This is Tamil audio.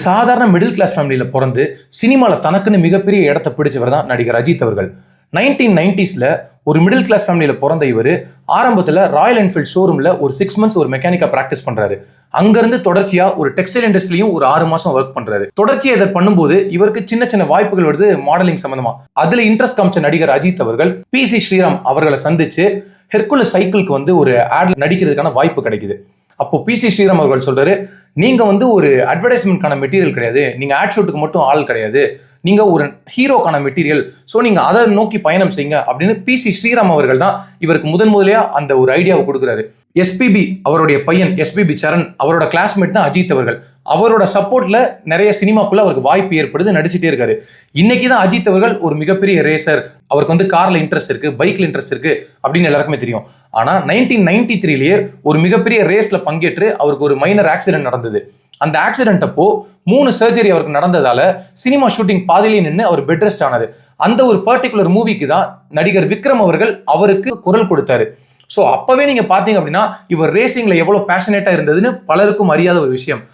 சாதாரண மிடில் கிளாஸ் ஃபேமிலியில் பிறந்து சினிமாவில் தனக்குன்னு மிகப்பெரிய இடத்த பிடிச்சவர் தான் நடிகர் அஜித் அவர்கள். நைன்டீன் நைன்டிஸில் ஒரு மிடில் கிளாஸ் ஃபேமிலியில் பிறந்த இவர் ஆரம்பத்தில் ராயல் என்ஃபீல்ட் ஷோரூமில் ஒரு சிக்ஸ் மந்த்ஸ் ஒரு மெக்கானிக்காக ப்ராக்டிஸ் பண்ணுறாரு அங்கேருந்து தொடர்ச்சியாக ஒரு டெக்ஸ்டைல் இண்டஸ்ட்ரியும் ஒரு ஆறு மாதம் ஒர்க் பண்ணுறாரு தொடர்ச்சியாக இதை பண்ணும்போது இவருக்கு சின்ன சின்ன வாய்ப்புகள் வருது மாடலிங் சம்மந்தமாக அதில் இன்ட்ரெஸ்ட் காமிச்ச நடிகர் அஜித் அவர்கள் பி சி ஸ்ரீராம் அவர்களை சந்திச்சு ஹெர்குலஸ் சைக்கிளுக்கு வந்து ஒரு ஆட் நடிக்கிறதுக்கான வாய்ப்பு கிடைக்குது. அப்போ பிசி ஸ்ரீராம் அவர்கள் சொல்றாரு நீங்கள் வந்து ஒரு அட்வர்டைஸ்மெண்ட்கான மெட்டீரியல் கிடையாது. நீங்கள் ஆட் ஷூட்டுக்கு மட்டும் ஆள் கிடையாது. நீங்கள் ஒரு ஹீரோக்கான மெட்டீரியல் ஸோ நீங்கள் அதை நோக்கி பயணம் செய்யுங்க அப்படின்னு பிசி ஸ்ரீராம் அவர்கள் தான் இவருக்கு முதன் முதலியாக அந்த ஒரு ஐடியாவை கொடுக்குறாரு. எஸ்பிபி அவருடைய பையன் எஸ்பிபி சரண் அவரோட கிளாஸ்மேட் தான் அஜித் அவர்கள். அவரோட சப்போர்ட்ல நிறைய சினிமாக்குள்ள அவருக்கு வாய்ப்பு ஏற்படுது நடிச்சுட்டே இருக்காரு. இன்னைக்கு தான் அஜித் அவர்கள் ஒரு மிகப்பெரிய ரேசர் அவருக்கு வந்து கார்ல இன்ட்ரெஸ்ட் இருக்கு பைக்ல இன்ட்ரெஸ்ட் இருக்கு அப்படின்னு எல்லாருக்குமே தெரியும். ஆனா நைன்டீன் நைன்டி த்ரீலயே ஒரு மிகப்பெரிய ரேஸ்ல பங்கேற்று அவருக்கு ஒரு மைனர் ஆக்சிடென்ட் நடந்தது. அந்த ஆக்சிடென்ட் அப்போ மூணு சர்ஜரி அவருக்கு நடந்ததால சினிமா ஷூட்டிங் பாதியிலே நின்று அவர் பெட் ரெஸ்ட் ஆனாரு. அந்த ஒரு பர்டிகுலர் மூவிக்கு தான் நடிகர் விக்ரம் அவர்கள் அவருக்கு குரல் கொடுத்தாரு. ஸோ அப்பவே நீங்க பாத்தீங்க அப்படின்னா இவர் ரேசிங்ல எவ்வளவு பேஷனேட்டா இருந்ததுன்னு பலருக்கும் அறியாத ஒரு விஷயம்.